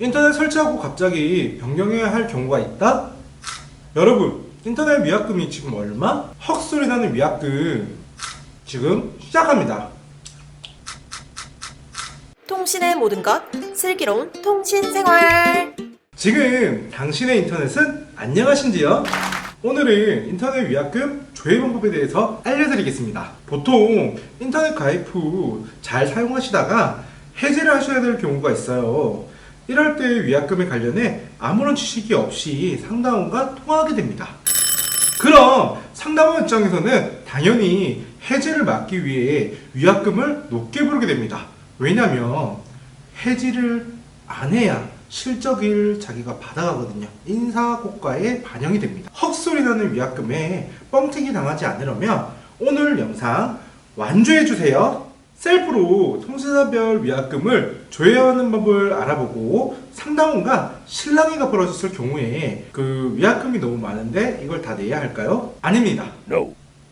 인터넷 설치하고 갑자기 변경해야 할 경우가 있다? 여러분, 인터넷 위약금이 지금 얼마? 헉소리 나는 위약금. 지금 시작합니다. 통신의 모든 것 슬기로운 통신 생활. 지금 당신의 인터넷은 안녕하신지요? 오늘은 인터넷 위약금 조회 방법에 대해서 알려드리겠습니다. 보통 인터넷 가입 후 잘 사용하시다가 해지를 하셔야 될 경우가 있어요. 이럴 때 위약금에 관련해 아무런 지식이 없이 상담원과 통화하게 됩니다. 그럼 상담원 입장에서는 당연히 해지를 막기 위해 위약금을 높게 부르게 됩니다. 왜냐면 해지를 안 해야 실적을 자기가 받아가거든요. 인사고과에 반영이 됩니다. 헉소리 나는 위약금에 뻥튀기 당하지 않으려면 오늘 영상 완주해주세요. 셀프로 통신사별 위약금을 조회하는 법을 알아보고 상담원과 실랑이가 벌어졌을 경우에 그 위약금이 너무 많은데 이걸 다 내야 할까요? 아닙니다.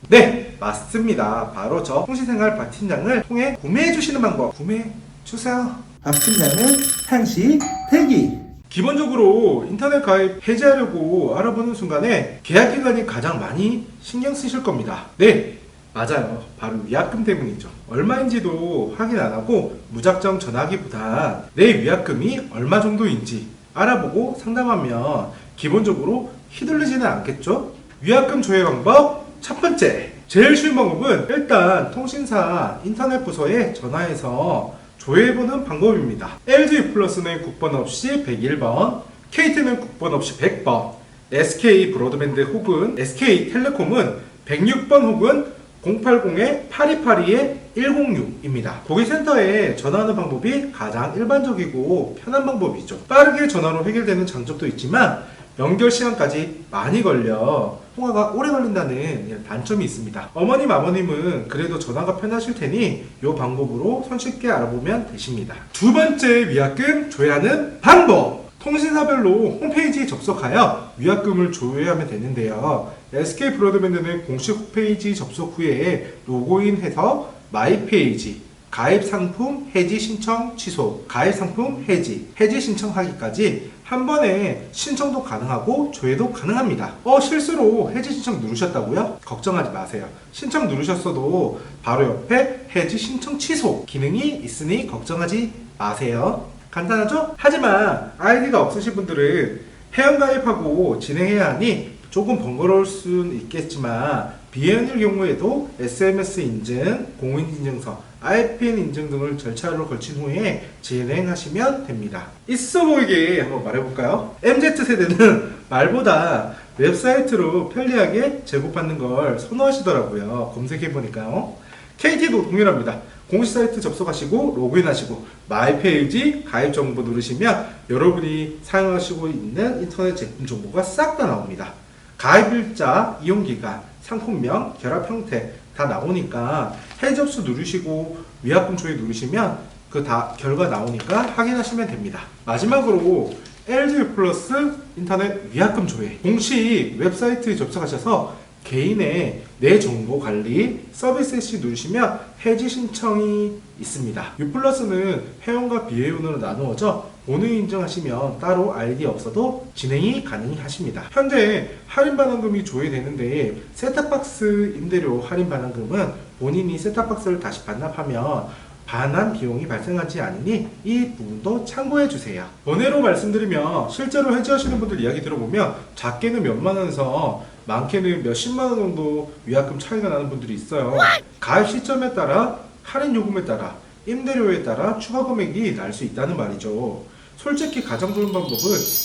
네, 맞습니다. 바로 저 통신생활 박 팀장을 통해 구매해 주시는 방법 구매해 주세요. 박 팀장은 상시 대기. 기본적으로 인터넷 가입 해지하려고 알아보는 순간에 계약 기간이 가장 많이 신경 쓰실 겁니다. 네, 맞아요. 바로 위약금 때문이죠. 얼마인지도 확인 안 하고 무작정 전화기보다 내 위약금이 얼마 정도인지 알아보고 상담하면 기본적으로 휘둘리지는 않겠죠? 위약금 조회 방법 첫 번째. 제일 쉬운 방법은 일단 통신사 인터넷 부서에 전화해서 조회해보는 방법입니다. LG 플러스는 국번 없이 101번, KT는 국번 없이 100번, SK 브로드밴드 혹은 SK 텔레콤은 106번 혹은 080-8282-106입니다. 고객센터에 전화하는 방법이 가장 일반적이고 편한 방법이죠. 빠르게 전화로 해결되는 장점도 있지만 연결 시간까지 많이 걸려 통화가 오래 걸린다는 단점이 있습니다. 어머님, 아버님은 그래도 전화가 편하실 테니 이 방법으로 손쉽게 알아보면 되십니다. 두 번째 위약금 조회하는 방법! 통신사별로 홈페이지에 접속하여 위약금을 조회하면 되는데요. SK 브로드밴드는 공식 홈페이지 접속 후에 로그인해서 마이 페이지, 가입 상품 해지 신청 취소, 가입 상품 해지, 해지 신청하기까지 한 번에 신청도 가능하고 조회도 가능합니다. 어, 실수로 해지 신청 누르셨다고요? 걱정하지 마세요. 신청 누르셨어도 바로 옆에 해지 신청 취소 기능이 있으니 걱정하지 마세요. 간단하죠? 하지만 아이디가 없으신 분들은 회원가입하고 진행해야 하니 조금 번거로울 수는 있겠지만 비회원일 경우에도 SMS 인증, 공인인증서, IPN 인증 등을 절차를 거친 후에 진행하시면 됩니다. 있어 보이게 한번 말해볼까요? MZ세대는 말보다 웹사이트로 편리하게 제공받는 걸 선호하시더라고요. 검색해보니까요. KT도 동일합니다. 공식 사이트 접속하시고 로그인하시고 마이 페이지 가입 정보 누르시면 여러분이 사용하시고 있는 인터넷 제품 정보가 싹 다 나옵니다. 가입 일자, 이용 기간, 상품명, 결합 형태 다 나오니까 해접수 누르시고 위약금 조회 누르시면 그 다 결과 나오니까 확인하시면 됩니다. 마지막으로 LG 플러스 인터넷 위약금 조회 공식 웹사이트에 접속하셔서 개인의 내 정보 관리 서비스 시 누르시면 해지 신청이 있습니다. U 플러스는 회원과 비회원으로 나누어져 본인 인증하시면 따로 아이디 없어도 진행이 가능하십니다. 현재 할인 반환금이 조회되는데 셋탑박스 임대료 할인 반환금은 본인이 셋탑박스를 다시 반납하면 반환 비용이 발생하지 않으니 이 부분도 참고해 주세요. 번외로 말씀드리면 실제로 해지하시는 분들 이야기 들어보면 작게는 몇만 원에서 많게는 몇십만 원 정도 위약금 차이가 나는 분들이 있어요. 가입 시점에 따라 할인 요금에 따라 임대료에 따라 추가 금액이 날 수 있다는 말이죠. 솔직히 가장 좋은 방법은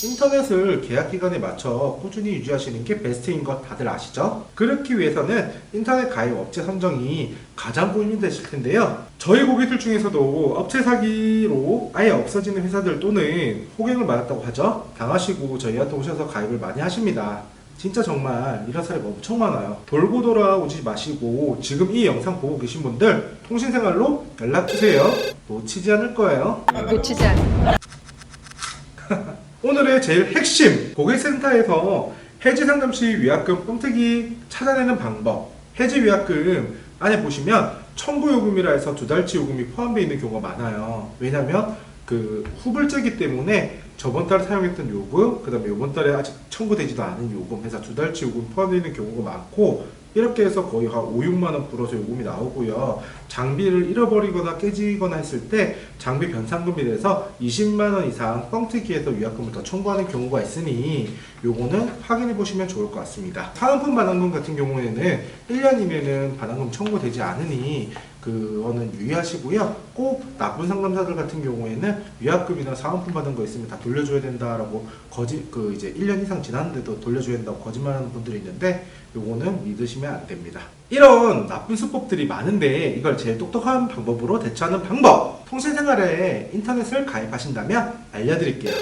인터넷을 계약 기간에 맞춰 꾸준히 유지하시는 게 베스트인 것 다들 아시죠? 그렇기 위해서는 인터넷 가입 업체 선정이 가장 고민이 되실 텐데요. 저희 고객들 중에서도 업체 사기로 아예 없어지는 회사들 또는 호갱을 맞았다고 하죠. 당하시고 저희한테 오셔서 가입을 많이 하십니다. 진짜 정말 이런 사례가 엄청 많아요. 돌고 돌아오지 마시고 지금 이 영상 보고 계신 분들 통신생활로 연락주세요. 놓치지 않을 거예요. 놓치지 않 오늘의 제일 핵심 고객센터에서 해지 상담 시 위약금 뻥튀기 찾아내는 방법 해지 위약금 안에 보시면 청구 요금이라 해서 두 달치 요금이 포함되어 있는 경우가 많아요 왜냐면 그 후불제기 때문에 저번 달에 사용했던 요금, 그 다음에 이번 달에 아직 청구되지도 않은 요금 해서 두 달치 요금 포함되어 있는 경우가 많고 이렇게 해서 거의 한 5, 6만 원 불어서 요금이 나오고요. 장비를 잃어버리거나 깨지거나 했을 때 장비 변상금이 돼서 20만 원 이상 뻥튀기에서 위약금을 더 청구하는 경우가 있으니 요거는 확인해 보시면 좋을 것 같습니다. 사은품 반환금 같은 경우에는 1년이면은 반환금 청구되지 않으니 그거는 유의하시고요. 꼭 나쁜 상담사들 같은 경우에는 위약금이나 사은품 받은 거 있으면 다 돌려줘야 된다라고 거짓 그 이제 1년 이상 지났는데도 돌려줘야 된다고 거짓말하는 분들이 있는데 요거는 믿으시면 안 됩니다. 이런 나쁜 수법들이 많은데 이걸 제일 똑똑한 방법으로 대처하는 방법 통신생활에 인터넷을 가입하신다면 알려드릴게요.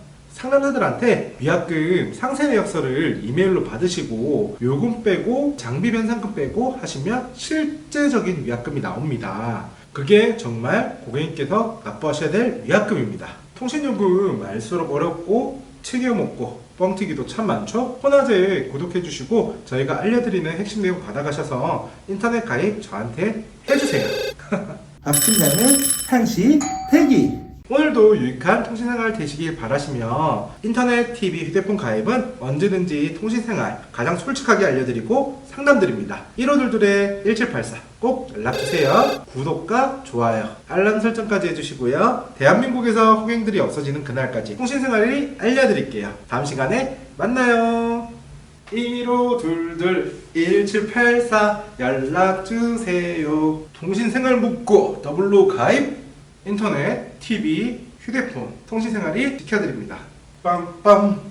상담사들한테 위약금 상세 내역서를 이메일로 받으시고 요금 빼고 장비 변상금 빼고 하시면 실제적인 위약금이 나옵니다. 그게 정말 고객님께서 납부하셔야 될 위약금입니다. 통신요금 알수록 어렵고 없고 뻥튀기도 참 많죠? 호나제 구독해주시고 저희가 알려드리는 핵심 내용 받아가셔서 인터넷 가입 저한테 해주세요. 앞팀장은 한시 대기 오늘도 유익한 통신생활 되시길 바라시며 인터넷, TV, 휴대폰 가입은 언제든지 통신생활 가장 솔직하게 알려드리고 상담드립니다. 1522의 1784 꼭 연락주세요. 구독과 좋아요, 알람 설정까지 해주시고요. 대한민국에서 호갱들이 없어지는 그날까지 통신생활을 알려드릴게요. 다음 시간에 만나요. 1522 1784 연락주세요. 통신생활 묻고 더블로 가입 인터넷, TV, 휴대폰, 통신생활이 지켜드립니다. 빰빰